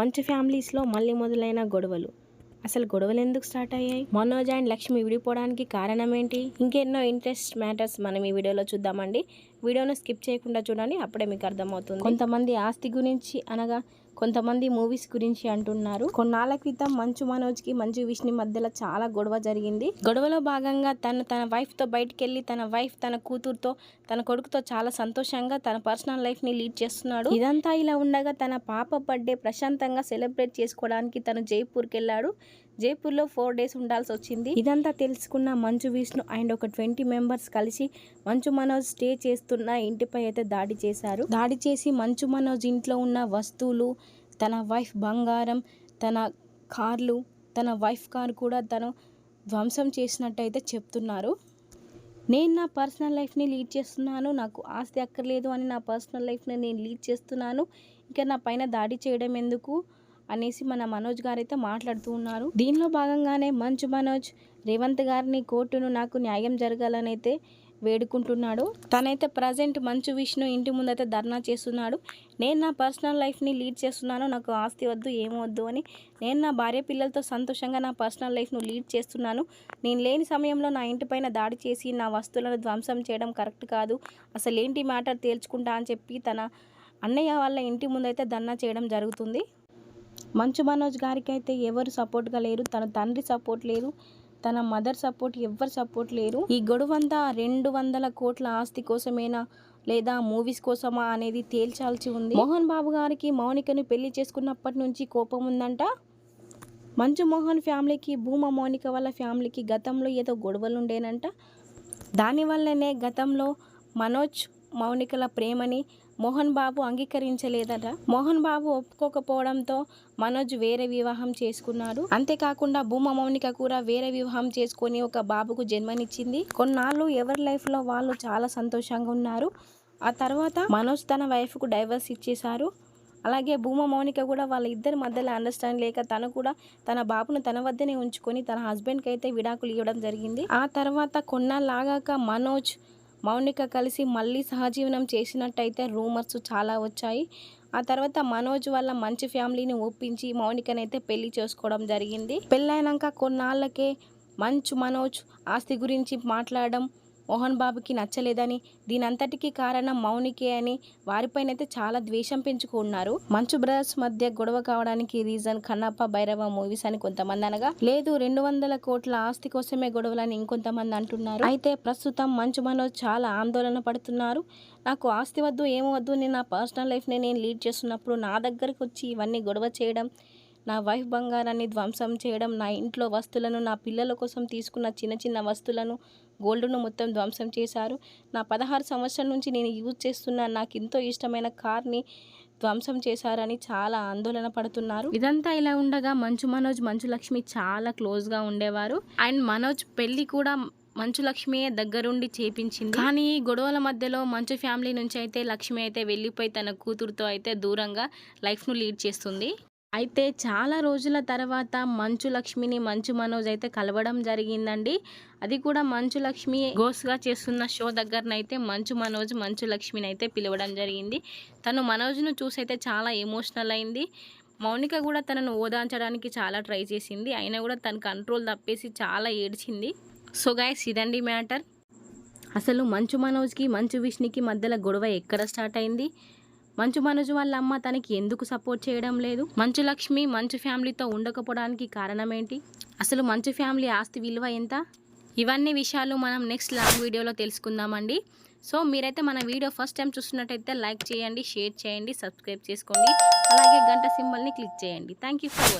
మంచు ఫ్యామిలీస్లో మళ్ళీ మొదలైన గొడవలు. అసలు గొడవలు ఎందుకు స్టార్ట్ అయ్యాయి? మనోజ్ అండ్ లక్ష్మి విడిపోవడానికి కారణం ఏంటి? ఇంకెన్నో ఇంట్రెస్ట్ మ్యాటర్స్ మనం ఈ వీడియోలో చూద్దామండి. వీడియోను స్కిప్ చేయకుండా చూడండి అప్పుడే మీకు అర్థమవుతుంది. కొంతమంది ఆస్తి గురించి అనగా కొంతమంది మూవీస్ గురించి అంటున్నారు. కొన్నాళ్ళ క్రితం మంచు మనోజ్కి మంచు విష్ణు మధ్యలో చాలా గొడవ జరిగింది. గొడవలో భాగంగా తను తన వైఫ్తో బయటికి వెళ్ళి తన వైఫ్ తన కూతురుతో తన కొడుకుతో చాలా సంతోషంగా తన పర్సనల్ లైఫ్ని లీడ్ చేస్తున్నాడు. ఇదంతా ఇలా ఉండగా తన పాప బర్త్డే ప్రశాంతంగా సెలబ్రేట్ చేసుకోవడానికి తను జైపూర్కి వెళ్ళాడు జైపూర్లో ఫోర్ డేస్ ఉండాల్సి వచ్చింది. ఇదంతా తెలుసుకున్న మంచు విష్ణు అండ్ ఒక ట్వంటీ మెంబర్స్ కలిసి మంచు మనోజ్ స్టే చేస్తున్న ఇంటిపై అయితే దాడి చేశారు. దాడి చేసి మంచు మనోజ్ ఇంట్లో ఉన్న వస్తువులు తన వైఫ్ బంగారం తన కార్లు తన వైఫ్ కార్ కూడా తను ధ్వంసం చేసినట్టయితే చెప్తున్నారు. నేను నా పర్సనల్ లైఫ్ని లీడ్ చేస్తున్నాను. నాకు ఆస్తి అక్కర్లేదు అని నా పర్సనల్ లైఫ్ని నేను లీడ్ చేస్తున్నాను. ఇంకా నా పైన దాడి చేయడం ఎందుకు అనేసి మన మనోజ్ గారు అయితే మాట్లాడుతూ ఉన్నారు. దీనిలో భాగంగానే మంచు మనోజ్ రేవంత్ గారిని కోర్టును నాకు న్యాయం జరగాలని అయితే వేడుకుంటున్నాడు. తనైతే ప్రజెంట్ మంచు విష్ణు ఇంటి ముందైతే ధర్నా చేస్తున్నాడు. నేను నా పర్సనల్ లైఫ్ని లీడ్ చేస్తున్నాను నాకు ఆస్తి వద్దు ఏమొద్దు వద్దు అని. నేను నా భార్య పిల్లలతో సంతోషంగా నా పర్సనల్ లైఫ్ను లీడ్ చేస్తున్నాను. నేను లేని సమయంలో నా ఇంటిపైన దాడి చేసి నా వస్తువులను ధ్వంసం చేయడం కరెక్ట్ కాదు. అసలు ఏంటి మ్యాటర్ తేల్చుకుంటా అని చెప్పి తన అన్నయ్య వాళ్ళ ఇంటి ముందైతే ధర్నా చేయడం జరుగుతుంది. మంచు మనోజ్ గారికి అయితే ఎవరు సపోర్ట్గా లేరు తన తండ్రి సపోర్ట్ లేదు. తన మదర్ సపోర్ట్ ఎవ్వరు సపోర్ట్ లేరు. ఈ గొడవంతా రెండు వందల కోట్ల ఆస్తి కోసమేనా లేదా మూవీస్ కోసమా అనేది తేల్చాల్సి ఉంది. మోహన్ బాబు గారికి మౌనికను పెళ్ళి చేసుకున్నప్పటి నుంచి కోపం ఉందంట. మంచు మోహన్ ఫ్యామిలీకి భూమా మౌనిక వాళ్ళ ఫ్యామిలీకి గతంలో ఏదో గొడవలు ఉండేనంట దానివల్లనే గతంలో మనోజ్ మౌనికల ప్రేమని మోహన్ బాబు అంగీకరించలేదట. మోహన్ బాబు ఒప్పుకోకపోవడంతో మనోజ్ వేరే వివాహం చేసుకున్నాడు. అంతేకాకుండా భూమా మౌనిక కూడా వేరే వివాహం చేసుకొని ఒక బాబుకు జన్మనిచ్చింది. కొన్నాళ్ళు ఎవరి లైఫ్లో వాళ్ళు చాలా సంతోషంగా ఉన్నారు. ఆ తర్వాత మనోజ్ తన వైఫ్కు డైవర్స్ ఇచ్చేశారు. అలాగే భూమా మౌనిక కూడా వాళ్ళ ఇద్దరి మధ్యలో అండర్స్టాండ్ లేక తను కూడా తన బాబును తన వద్దనే ఉంచుకొని తన హస్బెండ్కి అయితే విడాకులు ఇవ్వడం జరిగింది. ఆ తర్వాత కొన్నాళ్ళాగాక మనోజ్ మౌనిక కలిసి మళ్ళీ సహజీవనం చేసినట్టయితే రూమర్స్ చాలా వచ్చాయి. ఆ తర్వాత మనోజ్ వాళ్ళ మంచి ఫ్యామిలీని ఒప్పించి మౌనికనైతే పెళ్ళి చేసుకోవడం జరిగింది. పెళ్ళైనాక కొన్నాళ్ళకే మంచు మనోజ్ ఆస్తి గురించి మాట్లాడడం మోహన్ బాబుకి నచ్చలేదని దీనంతటికీ కారణం మౌనికే అని వారిపైనైతే చాలా ద్వేషం పెంచుకున్నారు. మంచు బ్రదర్స్ మధ్య గొడవ కావడానికి రీజన్ కన్నప్ప భైరవ మూవీస్ అని కొంతమంది అనగా లేదు రెండు వందల కోట్ల ఆస్తి కోసమే గొడవలని ఇంకొంతమంది అంటున్నారు. అయితే ప్రస్తుతం మంచు మనోజ్ చాలా ఆందోళన పడుతున్నారు. నాకు ఆస్తి వద్దు ఏమో వద్దు నేను నా పర్సనల్ లైఫ్ని నేను లీడ్ చేస్తున్నప్పుడు నా దగ్గరకు వచ్చి ఇవన్నీ గొడవ చేయడం నా వైఫ్ బంగారాన్ని ధ్వంసం చేయడం నా ఇంట్లో వస్తువులను నా పిల్లల కోసం తీసుకున్న చిన్న చిన్న వస్తువులను గోల్డ్ను మొత్తం ధ్వంసం చేశారు. నా పదహారు సంవత్సరాల నుంచి నేను యూజ్ చేస్తున్న నాకు ఎంతో ఇష్టమైన కార్ని ధ్వంసం చేశారని చాలా ఆందోళన పడుతున్నారు. ఇదంతా ఇలా ఉండగా మంచు మనోజ్ మంచు లక్ష్మి చాలా క్లోజ్గా ఉండేవారు. అండ్ మనోజ్ పెళ్ళి కూడా మంచు లక్ష్మియే దగ్గరుండి చేపించింది. కానీ గొడవల మధ్యలో మంచు ఫ్యామిలీ నుంచి అయితే లక్ష్మి అయితే వెళ్ళిపోయి తన కూతురుతో అయితే దూరంగా లైఫ్ను లీడ్ చేస్తుంది. అయితే చాలా రోజుల తర్వాత మంచు లక్ష్మిని మంచు మనోజ్ అయితే కలవడం జరిగిందండి. అది కూడా మంచు లక్ష్మి గోస్గా చేస్తున్న షో దగ్గరనైతే మంచు మనోజ్ మంచు లక్ష్మిని అయితే పిలవడం జరిగింది. తను మనోజ్ను చూసైతే చాలా ఎమోషనల్ అయింది. మౌనిక కూడా తనను ఓదార్చడానికి చాలా ట్రై చేసింది. అయినా కూడా తన కంట్రోల్ తప్పేసి చాలా ఏడ్చింది. సో గాయస్ ఇదండి మ్యాటర్. అసలు మంచు మనోజ్కి మంచు విష్ణుకి మధ్యలో గొడవ ఎక్కడ స్టార్ట్ అయింది? మంచు మనోజ్ వాళ్ళ అమ్మ తనకి ఎందుకు సపోర్ట్ చేయడం లేదు? మంచు లక్ష్మి మంచు ఫ్యామిలీతో ఉండకపోవడానికి కారణం ఏంటి అసలు మంచు ఫ్యామిలీ ఆస్తి విలువ ఎంత? ఇవన్నీ విషయాలు మనం నెక్స్ట్ లాంగ్ వీడియోలో తెలుసుకుందామండి. సో మీరైతే మన వీడియో ఫస్ట్ టైం చూస్తున్నట్టయితే లైక్ చేయండి షేర్ చేయండి సబ్స్క్రైబ్ చేసుకోండి. అలాగే గంట సింబల్ని క్లిక్ చేయండి. Thank you for